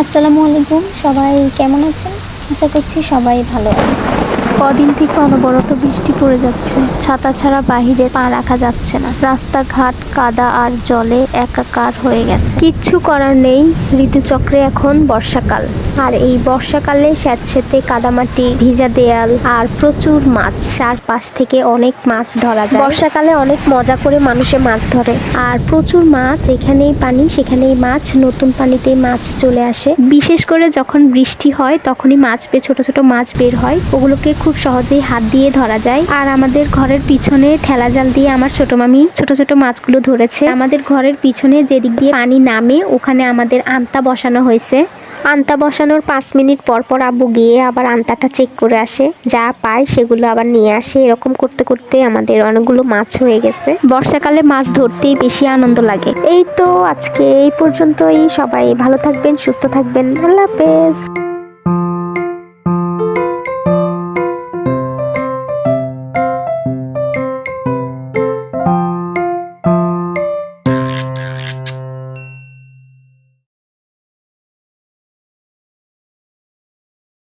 আসসালামু আলাইকুম। সবাই কেমন আছেন? আশা করছি সবাই ভালো আছে কদিন থেকে অনবরত বৃষ্টি পড়ে যাচ্ছে। ছাতা ছাড়া বাহিরে পা রাখা যাচ্ছে না। রাস্তাঘাট, কাদা আর জলে একাকার হয়ে গেছে। কিচ্ছু করার নেই। ঋতুচক্রে এখন বর্ষাকাল। আর এই বর্ষাকালে স্যাঁতস্যাঁতে কাদামাটি, ভিজা দেয়াল আর প্রচুর মাছ। চারপাশ থেকে অনেক মাছ ধরা যায়। বর্ষাকালে অনেক মজা করে মানুষে মাছ ধরে। আর প্রচুর মাছ যেখানেই পানি, সেখানেই মাছ, নতুন পানিতে মাছ চলে আসে। বিশেষ করে যখন বৃষ্টি হয়, তখনই মাছ পেয়ে ছোট ছোট মাছ বের হয়। ওগুলোকে খুব সহজেই হাত দিয়ে ধরা যায়। আর আমাদের ঘরের পিছনে ঠেলা জাল দিয়ে আমার ছোট মামি ছোট ছোট মাছগুলো ধরেছে। আমাদের ঘরের পিছনে যেদিক দিয়ে পানি নামে, ওখানে আমাদের আন্তা বসানো হয়েছে। আন্তা বসানোর পাঁচ মিনিট পর পর আব্বু গিয়ে আবার আন্তাটা চেক করে আসে। যা পায় সেগুলো আবার নিয়ে আসে। এরকম করতে করতে আমাদের অনেকগুলো মাছ হয়ে গেছে। বর্ষাকালে মাছ ধরতেই বেশি আনন্দ লাগে। এই তো আজকে এই পর্যন্তই। সবাই ভালো থাকবেন, সুস্থ থাকবেন। আল্লাহ হাফেজ।